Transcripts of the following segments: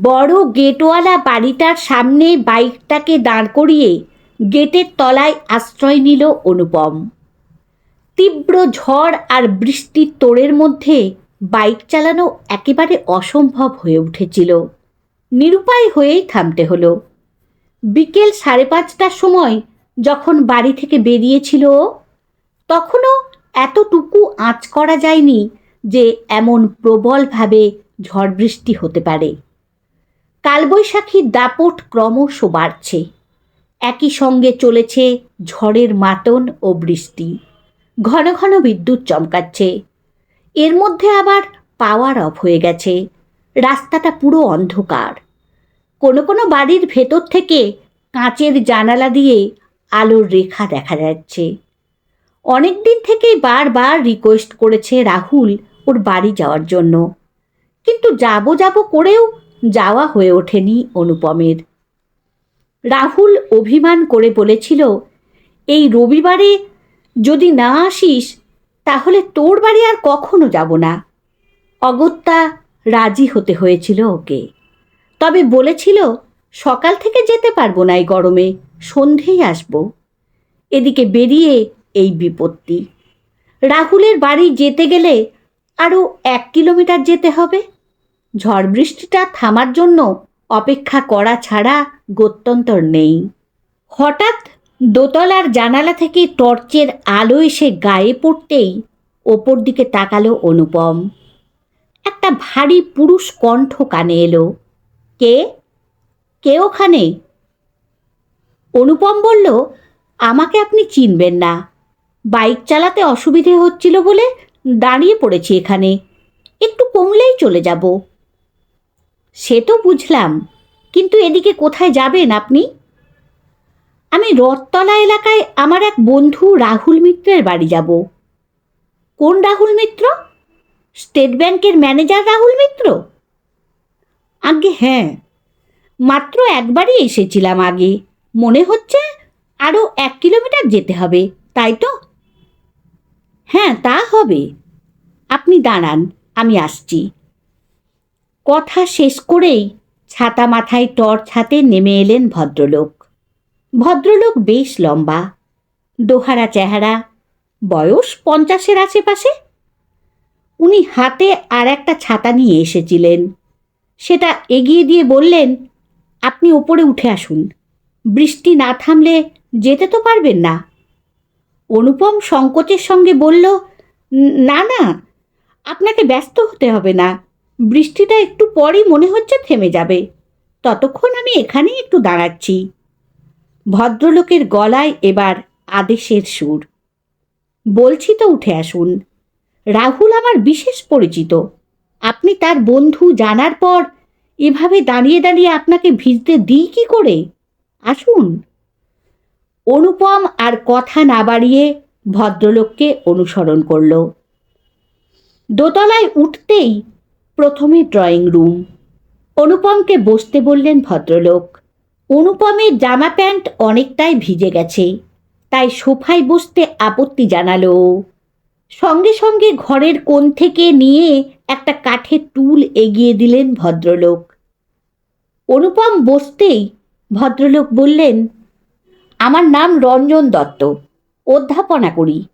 বড় গেটওয়ালা বাড়িটার সামনে বাইকটাকে দাঁড় করিয়ে গেটের তলায় আশ্রয় নিল অনুপম। তীব্র ঝড় আর বৃষ্টির তোড়ের মধ্যে বাইক চালানো একেবারে অসম্ভব হয়ে উঠেছিল। নিরুপায় হয়েই থামতে হলো। বিকেল সাড়ে পাঁচটার সময় যখন বাড়ি থেকে বেরিয়েছিল, তখনও এতটুকু আঁচ করা যায়নি যে এমন প্রবলভাবে ঝড় বৃষ্টি হতে পারে। কালবৈশাখীর দাপট ক্রমশ বাড়ছে। একই সঙ্গে চলেছে ঝড়ের মাতন ও বৃষ্টি। ঘন ঘন বিদ্যুৎ চমকাচ্ছে। এর মধ্যে আবার পাওয়ার অফ হয়ে গেছে। রাস্তাটা পুরো অন্ধকার। কোনো কোনো বাড়ির ভেতর থেকে কাঁচের জানালা দিয়ে আলোর রেখা দেখা যাচ্ছে। অনেক দিন থেকেই বারবার রিকোয়েস্ট করেছে রাহুল ওর বাড়ি যাওয়ার জন্য। কিন্তু যাব যাব করেও যাওয়া হয়ে ওঠেনি অনুপমের। রাহুল অভিমান করে বলেছিল, এই রবিবারে যদি না আসিস, তাহলে তোর বাড়ি আর কখনো যাব না। অগত্যা রাজি হতে হয়েছিল ওকে। তবে বলেছিল, সকাল থেকে যেতে পারব না এই গরমে, সন্ধেই আসব। এদিকে বেরিয়ে এই বিপত্তি। রাহুলের বাড়ি যেতে গেলে আরও এক কিলোমিটার যেতে হবে। ঝড় বৃষ্টিটা থামার জন্য অপেক্ষা করা ছাড়া গত্যন্তর নেই। হঠাৎ দোতলার জানালা থেকে টর্চের আলো এসে গায়ে পড়তেই ওপর দিকে তাকালো অনুপম। একটা ভারী পুরুষ কণ্ঠ কানে এলো, কে? কে ওখানে? অনুপম বলল, আমাকে আপনি চিনবেন না। বাইক চালাতে অসুবিধে হচ্ছিল বলে দাঁড়িয়ে পড়েছি এখানে। একটু কমলেই চলে যাব। সে তো বুঝলাম। কিন্তু এদিকে কোথায় যাবেন আপনি? আমি রথতলা এলাকায় আমার এক বন্ধু রাহুল মিত্রের বাড়ি যাব। কোন রাহুল মিত্র? স্টেট ব্যাংকের ম্যানেজার রাহুল মিত্র? আগে হ্যাঁ মাত্র একবারই এসেছিলাম আগে। মনে হচ্ছে আরও এক কিলোমিটার যেতে হবে, তাই তো? হ্যাঁ তা হবে। আপনি দাঁড়ান, আমি আসছি। কথা শেষ করেই ছাতা মাথায় টর্চ হাতে নেমে এলেন ভদ্রলোক। ভদ্রলোক বেশ লম্বা, দোহারা চেহারা, বয়স পঞ্চাশের আশেপাশে। উনি হাতে আর একটা ছাতা নিয়ে এসেছিলেন। সেটা এগিয়ে দিয়ে বললেন, আপনি ওপরে উঠে আসুন, বৃষ্টি না থামলে যেতে তো পারবেন না। অনুপম সংকোচের সঙ্গে বলল, না না, আপনাকে ব্যস্ত হতে হবে না বৃষ্টিটা একটু পরই মনে হচ্ছে থেমে যাবে। ততক্ষণ আমি এখানেই একটু দাঁড়াচ্ছি। ভদ্রলোকের গলায় এবার আদেশের সুর। বলছি তো উঠে আসুন। রাহুল আমার বিশেষ পরিচিত। আপনি তার বন্ধু জানার পর এভাবে দাঁড়িয়ে দাঁড়িয়ে আপনাকে ভিজতে দিই কি করে? আসুন। অনুপম আর কথা না বাড়িয়ে ভদ্রলোককে অনুসরণ করল। দোতলায় উঠতেই প্রথমে ড্রয়িং রুম। অনুপমকে বসতে বললেন ভদ্রলোক। অনুপমের জামা প্যান্ট অনেকটাই ভিজে গেছে, তাই সোফায় বসতে আপত্তি জানালো। সঙ্গে সঙ্গে ঘরের কোণ থেকে নিয়ে একটা কাঠের টুল এগিয়ে দিলেন ভদ্রলোক। অনুপম বসতেই ভদ্রলোক বললেন, আমার নাম রঞ্জন দত্ত, অধ্যাপনা করি।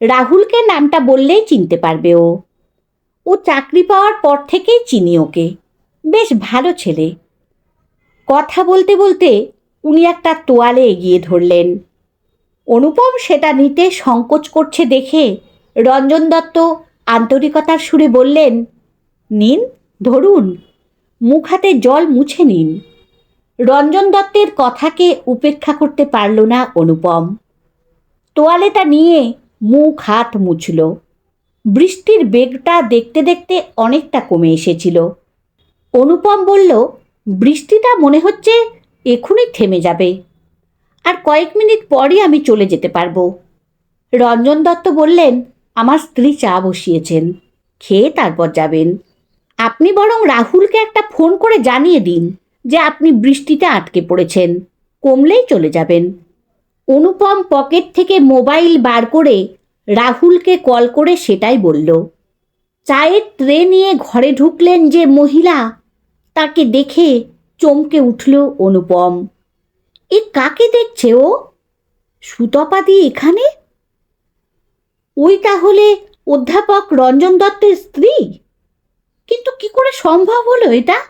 রাহুলকে নামটা বললেই চিনতে পারবে ও। ও চাকরি পাওয়ার পর থেকেই চিনি ওকে। বেশ ভালো ছেলে। কথা বলতে বলতে উনি একটা তোয়ালে এগিয়ে ধরলেন। অনুপম সেটা নিতে সংকোচ করছে দেখে রঞ্জন দত্ত আন্তরিকতার সুরে বললেন, নিন, ধরুন। মুখ হাতে জল মুছে নিন। রঞ্জন দত্তের কথাকে উপেক্ষা করতে পারল না অনুপম। তোয়ালেটা নিয়ে মুখ হাত মুছল। বৃষ্টির বেগটা দেখতে দেখতে অনেকটা কমে এসেছিল। অনুপম বলল, বৃষ্টিটা মনে হচ্ছে এখনই থেমে যাবে। আর কয়েক মিনিট পরই আমি চলে যেতে পারব। রঞ্জন দত্ত বললেন, আমার স্ত্রী চা বসিয়েছেন, খেয়ে তারপর যাবেন। আপনি বরং রাহুলকে একটা ফোন করে জানিয়ে দিন যে আপনি বৃষ্টিতে আটকে পড়েছেন, কমলেই চলে যাবেন। অনুপম পকেট থেকে মোবাইল বার করে রাহুলকে কল করে সেটাই বলল। চায়ের ট্রে নিয়ে ঘরে ঢুকলেন যে মহিলা, তাকে দেখে চমকে উঠল অনুপম। এ কাকে দেখছে ও? সুতপাদি এখানে? ওই তাহলে অধ্যাপক রঞ্জন দত্তের স্ত্রী? কিন্তু কি করে সম্ভব হলো এটা?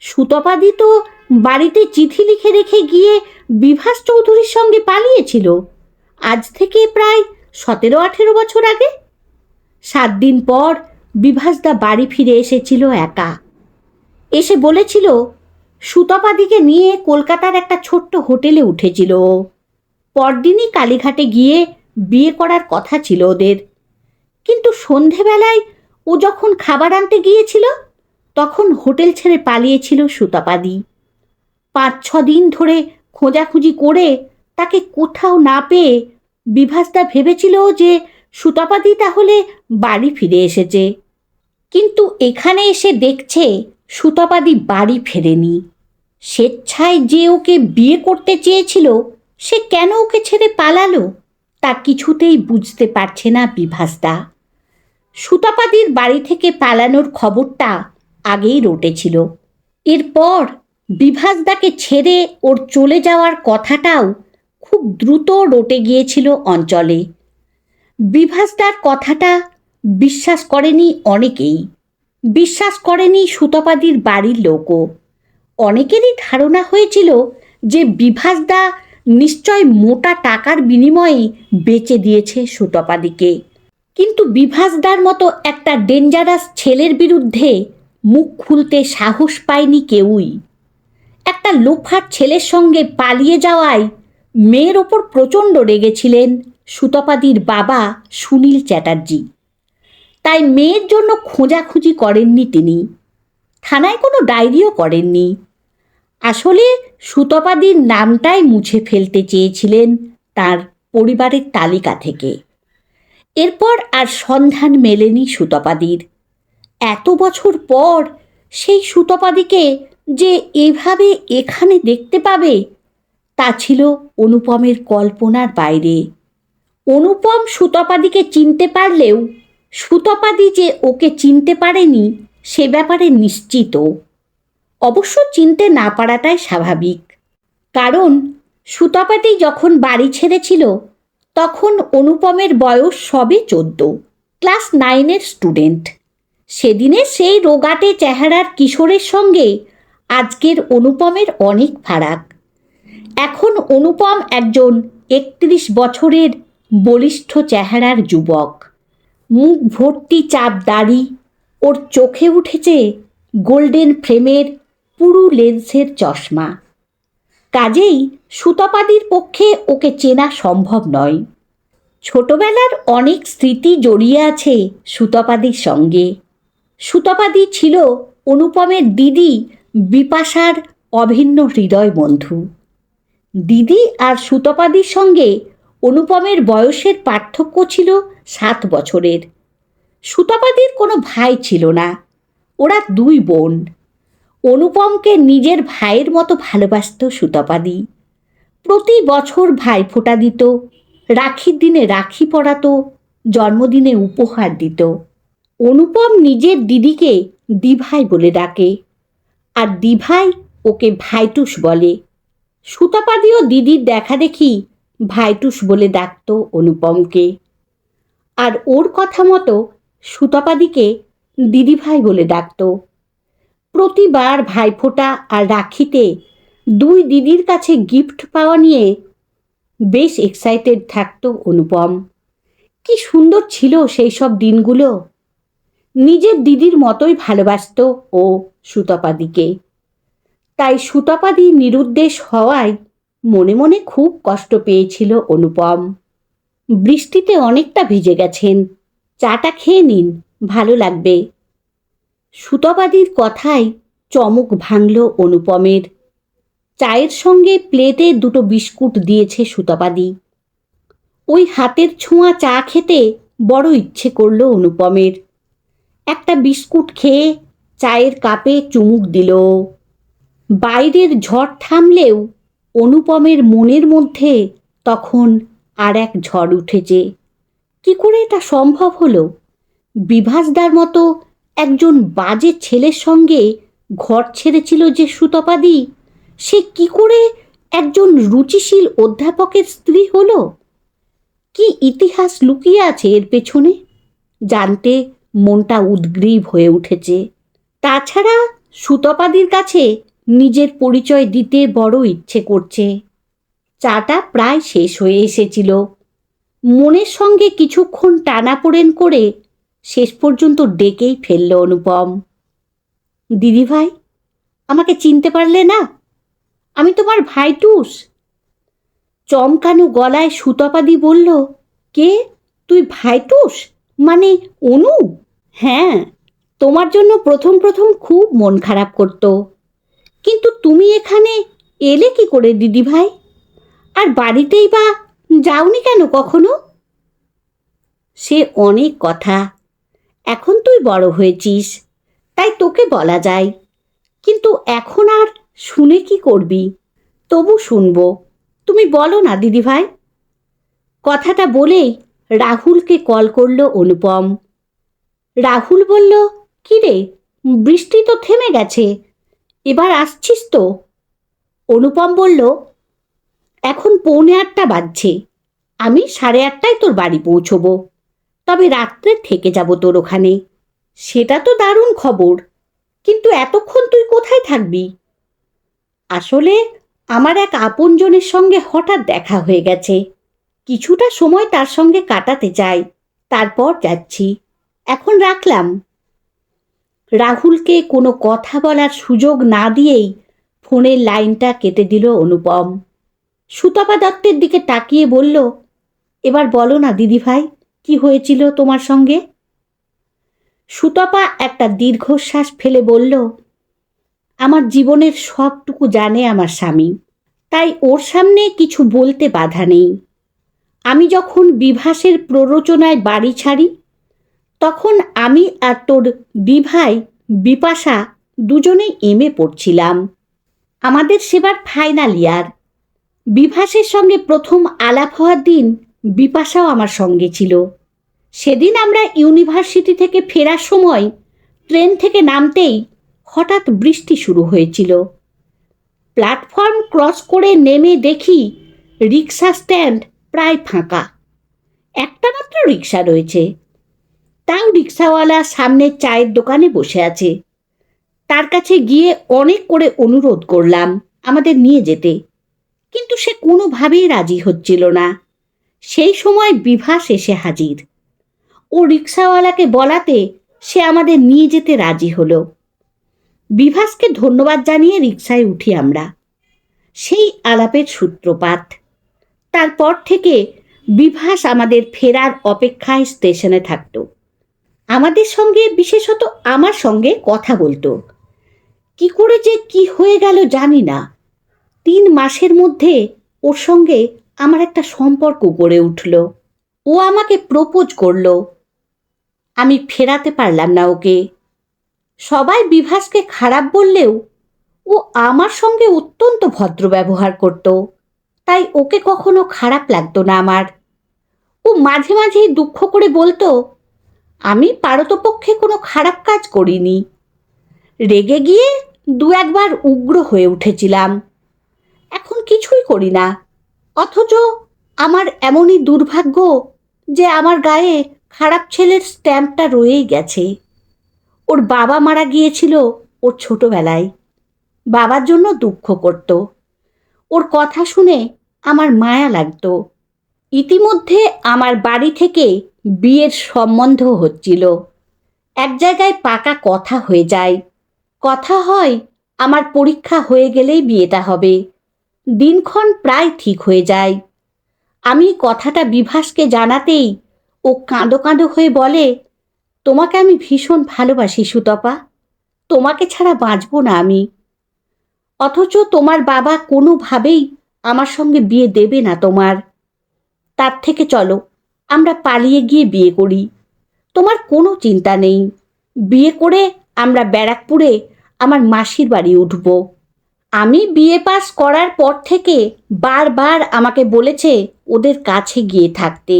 সুতপাদি তো বাড়িতে চিঠি লিখে রেখে গিয়ে বিভাস চৌধুরীর সঙ্গে পালিয়েছিল। আজ থেকে প্রায় সতেরো আঠেরো বছর আগে? সাত দিন পর বিভাসদা বাড়ি ফিরে এসেছিল একা। এসে বলেছিল, সুতপাদিকে নিয়ে কলকাতার একটা ছোট্ট হোটেলে উঠেছিল। পরদিনই কালীঘাটে গিয়ে বিয়ে করার কথা ছিল ওদের। কিন্তু সন্ধেবেলায় ও যখন খাবার আনতে গিয়েছিল, তখন হোটেল ছেড়ে পালিয়েছিল সুতাপাদি। পাঁচ ছ দিন ধরে খোঁজাখুঁজি করে তাকে কোথাও না পেয়ে বিভাসদা ভেবেছিল যে সুতাপাদি তাহলে বাড়ি ফিরে এসেছে। কিন্তু এখানে এসে দেখছে সুতাপাদি বাড়ি ফেরেনি। স্বেচ্ছায় যে ওকে বিয়ে করতে চেয়েছিল, সে কেন ওকে ছেড়ে পালালো, তা কিছুতেই বুঝতে পারছে না বিভাসদা। সুতাপাদির বাড়ি থেকে পালানোর খবরটা আগেই রটেছিল। এরপর বিভাসদাকে ছেড়ে ওর চলে যাওয়ার কথাটাও খুব দ্রুত রটে গিয়েছিল অঞ্চলে। বিভাসদার কথাটা বিশ্বাস করেনি অনেকেই। বিশ্বাস করেনি সুতপাদির বাড়ির লোকও। অনেকেরই ধারণা হয়েছিল যে বিভাসদা নিশ্চয় মোটা টাকার বিনিময়ে বেচে দিয়েছে সুতপাদিকে। কিন্তু বিভাসদার মতো একটা ডেঞ্জারাস ছেলের বিরুদ্ধে মুখ খুলতে সাহস পায়নি কেউই। একটা লোফার ছেলের সঙ্গে পালিয়ে যাওয়ায় মেয়ের ওপর প্রচণ্ড রেগেছিলেন সুতপাদির বাবা সুনীল চ্যাটার্জি। তাই মেয়ের জন্য খোঁজাখুঁজি করেননি তিনি। থানায় কোনো ডায়েরিও করেননি। আসলে সুতপাদির নামটাই মুছে ফেলতে চেয়েছিলেন তার পরিবারের তালিকা থেকে। এরপর আর সন্ধান মেলেনি সুতপাদির। এত বছর পর সেই সুতপাদিকে যে এভাবে এখানে দেখতে পাবে তা ছিল অনুপমের কল্পনার বাইরে। অনুপম সুতপাদিকে চিনতে পারলেও সুতপাদি যে ওকে চিনতে পারেনি, সে ব্যাপারে নিশ্চিত। অবশ্য চিনতে না পারাটাই স্বাভাবিক। কারণ সুতপাদি যখন বাড়ি ছেড়েছিল, তখন অনুপমের বয়স সবে চোদ্দ, ক্লাস নাইনের স্টুডেন্ট। সেদিনে সেই রোগাটে চেহারার কিশোরের সঙ্গে আজকের অনুপমের অনেক ফারাক। এখন অনুপম একজন একত্রিশ বছরের বলিষ্ঠ চেহারার যুবক। মুখ ভর্তি চাপ দাড়ি, ওর চোখে উঠেছে গোল্ডেন ফ্রেমের পুরু লেন্সের চশমা। কাজেই সুতপাদির পক্ষে ওকে চেনা সম্ভব নয়। ছোটবেলার অনেক স্মৃতি জড়িয়ে আছে সুতপাদির সঙ্গে। সুতপাদি ছিল অনুপমের দিদি বিপাশার অভিন্ন হৃদয় বন্ধু। দিদি আর সুতপাদির সঙ্গে অনুপমের বয়সের পার্থক্য ছিল সাত বছরের। সুতপাদির কোনো ভাই ছিল না, ওরা দুই বোন। অনুপমকে নিজের ভাইয়ের মতো ভালোবাসত সুতপাদি। প্রতি বছর ভাই ফোঁটা দিত, রাখির দিনে রাখি পরাতো, জন্মদিনে উপহার দিত। অনুপম নিজের দিদিকে দিভাই বলে ডাকে, আর দিভাই ওকে ভাইটুস বলে। সুতাপাদিও দিদির দেখা দেখি ভাইটুস বলে ডাকত অনুপমকে। আর ওর কথা মতো সুতাপাদিকে দিদিভাই বলে ডাকত। প্রতিবার ভাইফোঁটা আর রাখিতে দুই দিদির কাছে গিফট পাওয়া নিয়ে বেশ এক্সাইটেড থাকতো অনুপম। কি সুন্দর ছিল সেই সব দিনগুলো। নিজের দিদির মতোই ভালোবাসত ও সুতপাদিকে। তাই সুতাপাদি নিরুদ্দেশ হওয়ায় মনে মনে খুব কষ্ট পেয়েছিল অনুপম। বৃষ্টিতে অনেকটা ভিজে গেছেন। চাটা খেয়ে নিন, ভালো লাগবে। সুতপাদির কথায় চমক ভাঙল অনুপমের। চায়ের সঙ্গে প্লেটে দুটো বিস্কুট দিয়েছে সুতপাদি। ওই হাতের ছোঁয়া চা খেতে বড় ইচ্ছে করল অনুপমের। একটা বিস্কুট খেয়ে চায়ের কাপে চুমুক দিল। বাইরের ঝড় থামলেও অনুপমের মনের মধ্যে তখন আর এক ঝড় উঠেছে। কি করে এটা সম্ভব হলো? বিভাসদার মতো একজন বাজে ছেলের সঙ্গে ঘর ছেড়েছিল যে সুতপাদি, সে কি করে একজন রুচিশীল অধ্যাপকের স্ত্রী হলো? কি ইতিহাস লুকিয়ে আছে এর পেছনে? জানতে মনটা উদ্গ্রীব হয়ে উঠেছে। তাছাড়া সুতপাদির কাছে নিজের পরিচয় দিতে বড় ইচ্ছে করছে। চাটা প্রায় শেষ হয়ে এসেছিল। মনের সঙ্গে কিছুক্ষণ টানাপোড়েন করে শেষ পর্যন্ত ডেকেই ফেলল অনুপম। দিদিভাই, আমাকে চিনতে পারলে না? আমি তোমার ভাইটুস। চমকানো গলায় সুতপাদি বলল, কে? তুই ভাইটুস? মানে অনু? হ্যাঁ তোমার জন্য প্রথম প্রথম খুব মন খারাপ করতো। কিন্তু তুমি এখানে এলে কি করে, দিদিভাই? আর বাড়িতেই বা যাওনি কেন কখনো? সে অনেক কথা। এখন তুই বড় হয়েছিস, তাই তোকে বলা যায়। কিন্তু এখন আর শুনে কি করবি? তবু শুনব। তুমি বলো না, দিদিভাই। কথাটা বলেই রাহুলকে কল করল অনুপম। রাহুল বলল কি রে বৃষ্টি তো থেমে গেছে। এবার আসছিস তো? অনুপম বলল, এখন পৌনে আটটা বাজছে। আমি সাড়ে আটটায় তোর বাড়ি পৌঁছবো। তবে রাত্রে থেকে যাব তোর ওখানে। সেটা তো দারুণ খবর। কিন্তু এতক্ষণ তুই কোথায় থাকবি? আসলে আমার এক আপনজনের সঙ্গে হঠাৎ দেখা হয়ে গেছে। কিছুটা সময় তার সঙ্গে কাটাতে চাই। তারপর যাচ্ছি। এখন রাখলাম। রাহুলকে কোনো কথা বলার সুযোগ না দিয়েই ফোনের লাইনটা কেটে দিল অনুপম। সুতপা দত্তের দিকে তাকিয়ে বলল, এবার বলো না দিদিভাই, কি হয়েছিল তোমার সঙ্গে? সুতপা একটা দীর্ঘশ্বাস ফেলে বলল, আমার জীবনের সবটুকু জানে আমার স্বামী, তাই ওর সামনে কিছু বলতে বাধা নেই। আমি যখন বিভাসের প্ররোচনায় বাড়ি ছাড়ি তখন আমি আর তোর বিভাই বিপাশা দুজনেই এমএ পড়ছিলাম। আমাদের সেবার ফাইনাল ইয়ার বিভাসের সঙ্গে প্রথম আলাপ হওয়ার দিন বিপাশাও আমার সঙ্গে ছিল। সেদিন আমরা ইউনিভার্সিটি থেকে ফেরার সময় ট্রেন থেকে নামতেই হঠাৎ বৃষ্টি শুরু হয়েছিল। প্ল্যাটফর্ম ক্রস করে নেমে দেখি রিক্সা স্ট্যান্ড প্রায় ফাঁকা। একটা মাত্র রিক্সা রয়েছে। তাও রিক্সাওয়ালা সামনে চায়ের দোকানে বসে আছে। তার কাছে গিয়ে অনেক করে অনুরোধ করলাম আমাদের নিয়ে যেতে। কিন্তু সে কোনোভাবেই রাজি হচ্ছিল না। সেই সময় বিভাস এসে হাজির। ও রিক্সাওয়ালাকে বলাতে সে আমাদের নিয়ে যেতে রাজি হলো। বিভাসকে ধন্যবাদ জানিয়ে রিক্সায় উঠি আমরা। সেই আলাপের সূত্রপাত। তারপর থেকে বিভাস আমাদের ফেরার অপেক্ষায় স্টেশনে থাকতো। আমাদের সঙ্গে, বিশেষত আমার সঙ্গে কথা বলতো। কি করে যে কি হয়ে গেল জানি না। তিন মাসের মধ্যে ওর সঙ্গে আমার একটা সম্পর্ক গড়ে উঠল। ও আমাকে প্রপোজ করল। আমি ফেরাতে পারলাম না ওকে। সবাই বিভাসকে খারাপ বললেও ও আমার সঙ্গে অত্যন্ত ভদ্র ব্যবহার করত। তাই ওকে কখনো খারাপ লাগতো না আমার। ও মাঝে মাঝেই দুঃখ করে বলতো আমি পারতপক্ষে কোনো খারাপ কাজ করিনি। রেগে গিয়ে দু একবার উগ্র হয়ে উঠেছিলাম। এখন কিছুই করি না। অথচ আমার এমনই দুর্ভাগ্য যে আমার গায়ে খারাপ ছেলের স্ট্যাম্পটা রয়েই গেছে। ওর বাবা মারা গিয়েছিল ওর ছোটবেলায়। বাবার জন্য দুঃখ করত। ওর কথা শুনে আমার মায়া লাগতো। ইতিমধ্যে আমার বাড়ি থেকে বিয়ের সম্বন্ধ হচ্ছিল। এক জায়গায় পাকা কথা হয়ে যায়। কথা হয়, আমার পরীক্ষা হয়ে গেলেই বিয়েটা হবে। দিনক্ষণ প্রায় ঠিক হয়ে যায়। আমি কথাটা বিভাসকে জানাতেই ও কাঁদো কাঁদো হয়ে বলে, তোমাকে আমি ভীষণ ভালোবাসি সুতপা। তোমাকে ছাড়া বাঁচব না আমি। অথচ তোমার বাবা কোনোভাবেই আমার সঙ্গে বিয়ে দেবে না তোমার। তার থেকে চলো। আমরা পালিয়ে গিয়ে বিয়ে করি। তোমার কোনো চিন্তা নেই। বিয়ে করে আমরা ব্যারাকপুরে আমার মাসির বাড়ি উঠব। আমি বিয়ে পাস করার পর থেকে বারবার আমাকে বলেছে ওদের কাছে গিয়ে থাকতে।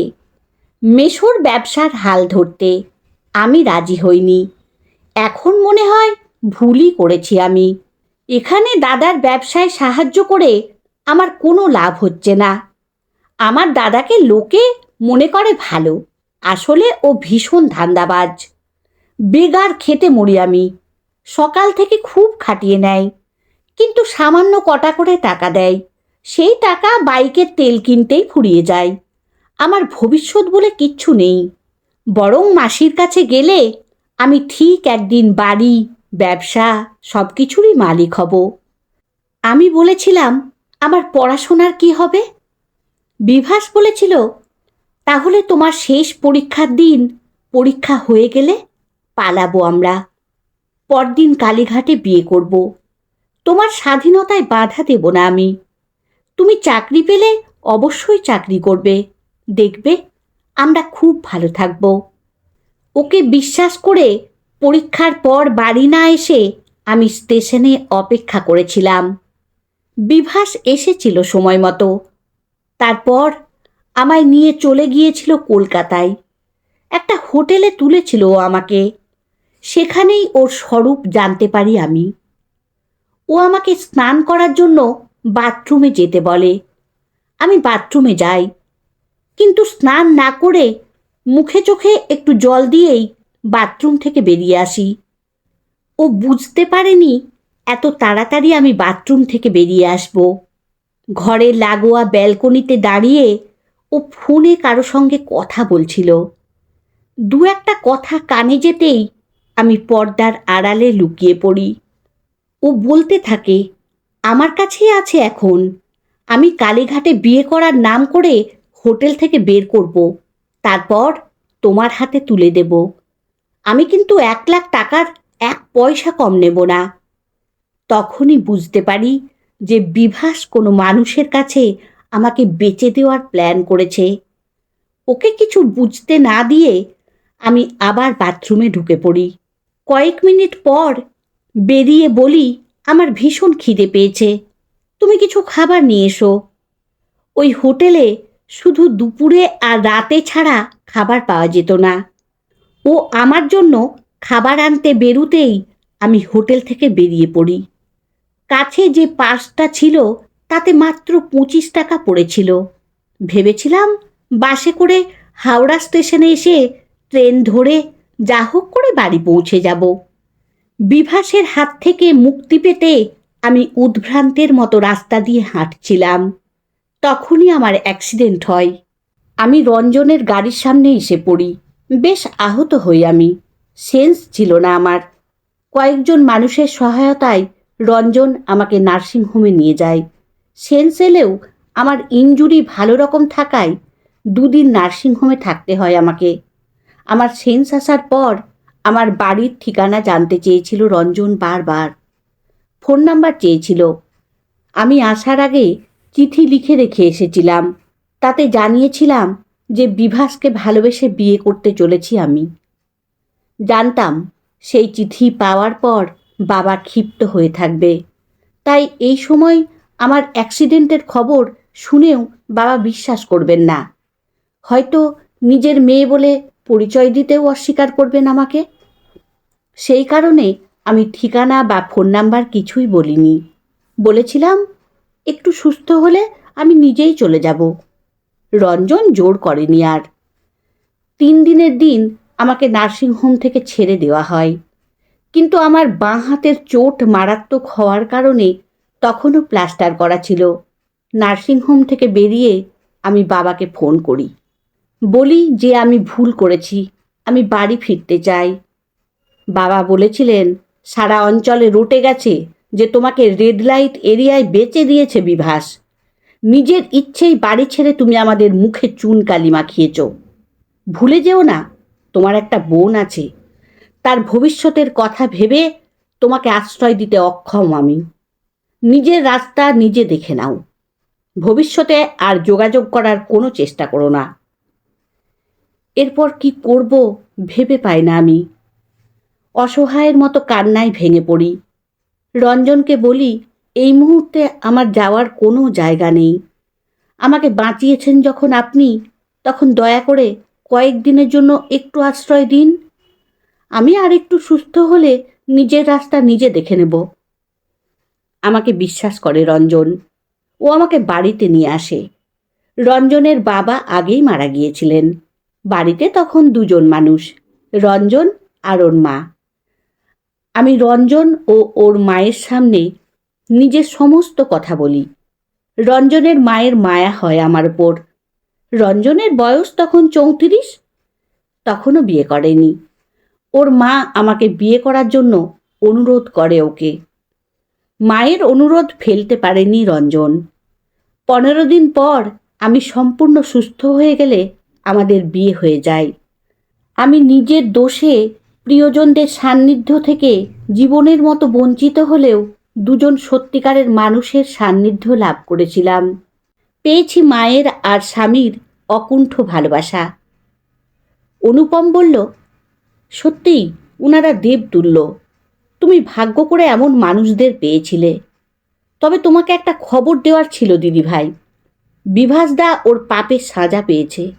মেশোর ব্যবসার হাল ধরতে। আমি রাজি হইনি। এখন মনে হয় ভুলই করেছি আমি। এখানে দাদার ব্যবসায় সাহায্য করে আমার কোনো লাভ হচ্ছে না। আমার দাদাকে লোকে মনে করে ভালো। আসলে ও ভীষণ ধান্দাবাজ। বেগার খেতে মরি আমি সকাল থেকে খুব খাটিয়ে নেয়। কিন্তু সামান্য কটা করে টাকা দেয়। সেই টাকা বাইকের তেল কিনতেই ফুরিয়ে যায়। আমার ভবিষ্যৎ বলে কিচ্ছু নেই। বরং মাসির কাছে গেলে আমি ঠিক একদিন বাড়ি, ব্যবসা সব কিছুরই মালিক হব। আমি বলেছিলাম, আমার পড়াশোনার কি হবে? বিভাস বলেছিল তাহলে তোমার শেষ পরীক্ষার দিন, পরীক্ষা হয়ে গেলে পালাবো আমরা। পরদিন কালীঘাটে বিয়ে করব। তোমার স্বাধীনতায় বাধা দেব না আমি। তুমি চাকরি পেলে অবশ্যই চাকরি করবে। দেখবে, আমরা খুব ভালো থাকব। ওকে বিশ্বাস করে পরীক্ষার পর বাড়ি না এসে আমি স্টেশনে অপেক্ষা করেছিলাম। বিভাস এসেছিল সময় মতো। তারপর আমায় নিয়ে চলে গিয়েছিল কলকাতায়। একটা হোটেলে তুলেছিল ও আমাকে। সেখানেই ওর স্বরূপ জানতে পারি আমি। ও আমাকে স্নান করার জন্য বাথরুমে যেতে বলে। আমি বাথরুমে যাই। কিন্তু স্নান না করে মুখে চোখে একটু জল দিয়েই বাথরুম থেকে বেরিয়ে আসি। ও বুঝতে পারেনি এত তাড়াতাড়ি আমি বাথরুম থেকে বেরিয়ে আসব। ঘরের লাগোয়া ব্যালকনিতে দাঁড়িয়ে ও ফোনে কারও সঙ্গে কথা বলছিল। দু একটা কথা কানে যেতেই আমি পর্দার আড়ালে লুকিয়ে পড়ি। ও বলতে থাকে, আমার কাছেই আছে এখন। আমি কালীঘাটে বিয়ে করার নাম করে হোটেল থেকে বের করব। তারপর তোমার হাতে তুলে দেব। আমি কিন্তু এক লাখ টাকার এক পয়সা কম নেব না। তখনই বুঝতে পারি যে বিভাস কোনো মানুষের কাছে আমাকে বেচে দেওয়ার প্ল্যান করেছে। ওকে কিছু বুঝতে না দিয়ে আমি আবার বাথরুমে ঢুকে পড়ি। কয়েক মিনিট পর বেরিয়ে বলি, আমার ভীষণ খিদে পেয়েছে। তুমি কিছু খাবার নিয়ে এসো। ওই হোটেলে শুধু দুপুরে আর রাতে ছাড়া খাবার পাওয়া যেত না। ও আমার জন্য খাবার আনতে বেরুতেই আমি হোটেল থেকে বেরিয়ে পড়ি। কাছে যে পাসটা ছিল তাতে মাত্র পঁচিশ টাকা পড়েছিল। ভেবেছিলাম বাসে করে হাওড়া স্টেশনে এসে ট্রেন ধরে যা হোক করে বাড়ি পৌঁছে যাব। বিভাসের হাত থেকে মুক্তি পেতে আমি উদ্ভ্রান্তের মতো রাস্তা দিয়ে হাঁটছিলাম। তখনই আমার অ্যাক্সিডেন্ট হয়। আমি রঞ্জনের গাড়ির সামনে এসে পড়ি। বেশ আহত হই আমি। সেন্স ছিল না আমার। কয়েকজন মানুষের সহায়তায় রঞ্জন আমাকে নার্সিংহোমে নিয়ে যায়। সেন্স এলেও আমার ইনজুরি ভালো রকম থাকায় দুদিন নার্সিংহোমে থাকতে হয় আমাকে। আমার সেন্স আসার পর আমার বাড়ির ঠিকানা জানতে চেয়েছিল রঞ্জন বারবার। ফোন নাম্বার চেয়েছিল। আমি আসার আগে চিঠি লিখে রেখে এসেছিলাম। তাতে জানিয়েছিলাম যে বিভাসকে ভালোবেসে বিয়ে করতে চলেছি আমি। জানতাম সেই চিঠি পাওয়ার পর বাবা ক্ষিপ্ত হয়ে থাকবে। তাই এই সময় আমার অ্যাক্সিডেন্টের খবর শুনেও বাবা বিশ্বাস করবেন না। হয়তো নিজের মেয়ে বলে পরিচয় দিতেও অস্বীকার করবেন আমাকে। সেই কারণে আমি ঠিকানা বা ফোন নাম্বার কিছুই বলিনি। বলেছিলাম, একটু সুস্থ হলে আমি নিজেই চলে যাব। রঞ্জন জোর করেনি আর। তিন দিনের দিন আমাকে নার্সিংহোম থেকে ছেড়ে দেওয়া হয়। কিন্তু আমার বাঁ হাতের চোট মারাত্মক হওয়ার কারণে তখনও প্লাস্টার করা ছিল। নার্সিংহোম থেকে বেরিয়ে আমি বাবাকে ফোন করি। বলি যে আমি ভুল করেছি, আমি বাড়ি ফিরতে চাই। বাবা বলেছিলেন, সারা অঞ্চলে রটে গেছে যে তোমাকে রেড লাইট এরিয়ায় বেচে দিয়েছে বিভাস। নিজের ইচ্ছেই বাড়ি ছেড়ে তুমি আমাদের মুখে চুন কালি মাখিয়েছ। ভুলে যেও না, তোমার একটা বোন আছে। তার ভবিষ্যতের কথা ভেবে তোমাকে আশ্রয় দিতে অক্ষম আমি। নিজের রাস্তা নিজে দেখে নাও। ভবিষ্যতে আর যোগাযোগ করার কোনো চেষ্টা করো না। এরপর কি করব ভেবে পাই না আমি। অসহায়ের মতো কান্নায় ভেঙে পড়ি। রঞ্জনকে বলি, এই মুহূর্তে আমার যাওয়ার কোনো জায়গা নেই। আমাকে বাঁচিয়েছেন যখন আপনি, তখন দয়া করে কয়েকদিনের জন্য একটু আশ্রয় দিন। আমি আর একটু সুস্থ হলে নিজের রাস্তা নিজে দেখে নেব। আমাকে বিশ্বাস করে রঞ্জন। ও আমাকে বাড়িতে নিয়ে আসে। রঞ্জনের বাবা আগেই মারা গিয়েছিলেন। বাড়িতে তখন দুজন মানুষ, রঞ্জন আর ওর মা। আমি রঞ্জন ও ওর মায়ের সামনে নিজের সমস্ত কথা বলি। রঞ্জনের মায়ের মায়া হয় আমার ওপর রঞ্জনের বয়স তখন চৌত্রিশ। তখনও বিয়ে করেনি। ওর মা আমাকে বিয়ে করার জন্য অনুরোধ করে ওকে। মায়ের অনুরোধ ফেলতে পারেনি রঞ্জন। পনেরো দিন পর আমি সম্পূর্ণ সুস্থ হয়ে গেলে আমাদের বিয়ে হয়ে যায়। আমি নিজের দোষে প্রিয়জনদের সান্নিধ্য থেকে জীবনের মতো বঞ্চিত হলেও দুজন সত্যিকারের মানুষের সান্নিধ্য লাভ করেছিলাম। পেয়েছি মায়ের আর স্বামীর অকুণ্ঠ ভালোবাসা। অনুপম বলল, সত্যিই উনারা দেবতুল্য। তুমি ভাগ্য করে এমন মানুষদের পেয়েছিলে। তবে তোমাকে একটা খবর দেওয়ার ছিল, দিদিভাই। বিভাসদা ওর পাপের সাজা পেয়েছে।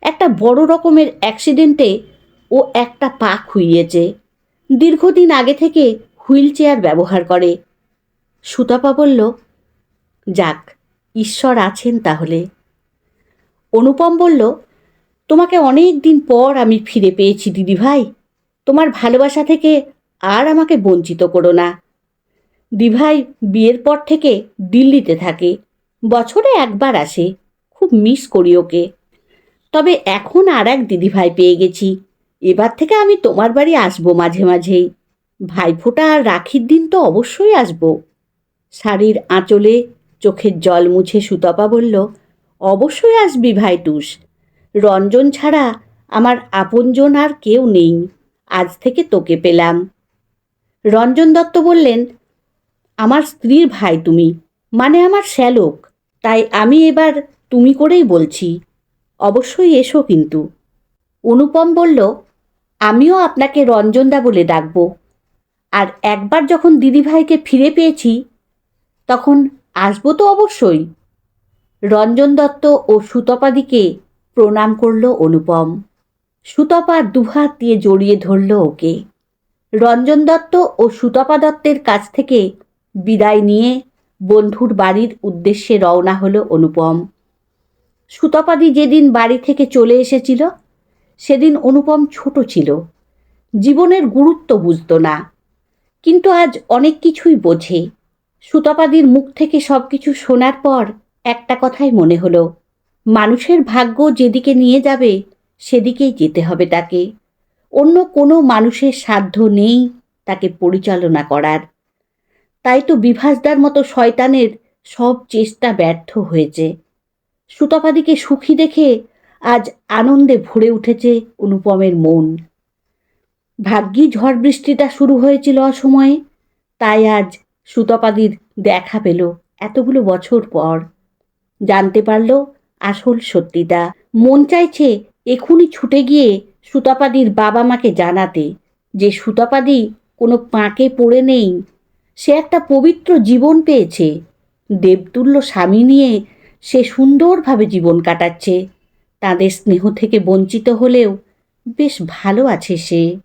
একটা বড় রকমের অ্যাক্সিডেন্টে ও একটা পা খুইয়েছে। দীর্ঘদিন আগে থেকে হুইল চেয়ার ব্যবহার করে। সুতাপা বলল, যাক, ঈশ্বর আছেন তাহলে। অনুপম বলল, তোমাকে অনেক দিন পর আমি ফিরে পেয়েছি, দিদিভাই। তোমার ভালোবাসা থেকে আর আমাকে বঞ্চিত করো না। দিভাই বিয়ের পর থেকে দিল্লিতে থাকে। বছরে একবার আসে। খুব মিস করি ওকে। তবে এখন আর এক দিদিভাই পেয়ে গেছি। এবার থেকে আমি তোমার বাড়ি আসব মাঝে মাঝেই। ভাইফোঁটা আর রাখির দিন তো অবশ্যই আসব। শাড়ির আঁচলে চোখের জল মুছে সুতপা বলল, অবশ্যই আসবি ভাইটুস রঞ্জন ছাড়া আমার আপনজন আর কেউ নেই। আজ থেকে তোকে পেলাম। রঞ্জন দত্ত বললেন, আমার স্ত্রীর ভাই তুমি মানে আমার শ্যালক। তাই আমি এবার তুমি করেই বলছি। অবশ্যই এসো কিন্তু। অনুপম বলল, আমিও আপনাকে রঞ্জনদা বলে ডাকব। আর একবার যখন দিদিভাইকে ফিরে পেয়েছি, তখন আসব তো অবশ্যই। রঞ্জন দত্ত ও সুতপাদিকে প্রণাম করল অনুপম। সুতপার দুহাত দিয়ে জড়িয়ে ধরল ওকে। রঞ্জন দত্ত ও সুতপা দত্তের কাছ থেকে বিদায় নিয়ে বন্ধুর বাড়ির উদ্দেশ্যে রওনা হলো অনুপম। সুতপাদি যেদিন বাড়ি থেকে চলে এসেছিল, সেদিন অনুপম ছোট ছিল। জীবনের গুরুত্ব বুঝতো না, কিন্তু আজ অনেক কিছুই বোঝে। সুতপাদির মুখ থেকে সব কিছু শোনার পর একটা কথাই মনে হলো, মানুষের ভাগ্য যেদিকে নিয়ে যাবে, সেদিকেই যেতে হবে তাকে। অন্য কোনো মানুষের সাধ্য নেই তাকে পরিচালনা করার। তাই তো বিভাসদার মতো শয়তানের সব চেষ্টা ব্যর্থ হয়েছে। সুতপাদিকে সুখী দেখে আজ আনন্দে ভরে উঠেছে অনুপমের মন। ভাগ্যি ঝড় বৃষ্টিটা শুরু হয়েছিল অসময়ে, তাই আজ সুতপাদির দেখা পেল এতগুলো বছর পর। জানতে পারল আসল সত্যিটা। মন চাইছে এখুনি ছুটে গিয়ে সুতাপাদির বাবা মাকে জানাতে যে সুতাপাদি কোনো পাঁকে পড়ে নেই। সে একটা পবিত্র জীবন পেয়েছে। দেবতুল্য স্বামী নিয়ে সে সুন্দরভাবে জীবন কাটাচ্ছে। তাদের স্নেহ থেকে বঞ্চিত হলেও বেশ ভালো আছে সে।